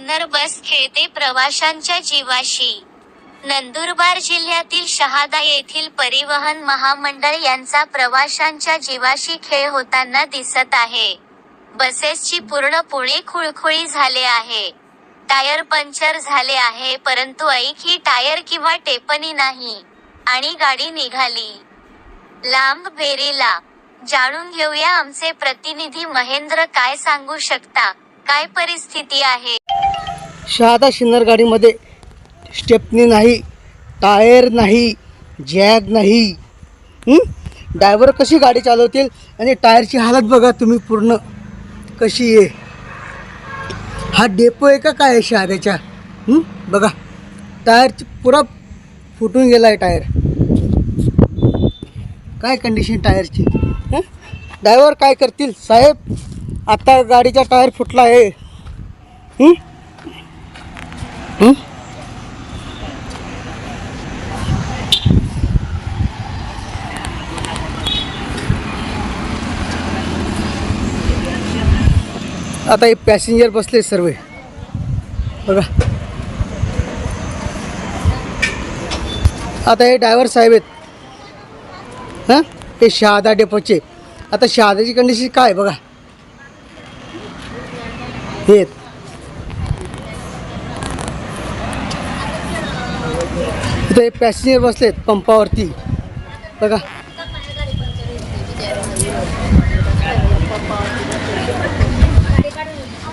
दिवस खेळते प्रवाशांच्या जीवाशी. नंदुरबार जिल्ह्यातील शहादा येथील परिवहन महामंडळ यांचा प्रवाशांच्या जीवाशी खेळ होताना दिसत आहे. बसेसची पूर्णपणे खुळखुळी झाले आहे. टायर पंक्चर झाले आहे परंतु ऐक ही टायर किंवा टेपणी नाही आणि गाडी निघाली. लांब फेरीला जाणून घेऊया आमचे प्रतिनिधी महेंद्र काय सांगू शकता? काय परिस्थिती आहे? शहादा शिन्नर गाडीमध्ये स्टेपनी नाही टायर नाही जॅग नाही. ड्रायव्हर कशी गाडी चालवतील आणि टायरची हालत बघा तुम्ही पूर्ण कशी आहे. हा डेपो आहे का काय आहे शहाद्याच्या बघा. टायरची पुरा फुटून गेला आहे टायर. काय कंडिशन टायरची? ड्रायव्हर काय करतील? साहेब आता गाडीचा टायर फुटला आहे. हं? आता हे पॅसेंजर बसले सर्व. बघा. आता हे ड्रायव्हर साहेब आहेत. हां? हे शहादा डेपोचे आता शहादाची कंडिशन काय आहे बघा. हे आहेत. इथे पॅसेंजर बसलेत पंपावरती. बघा.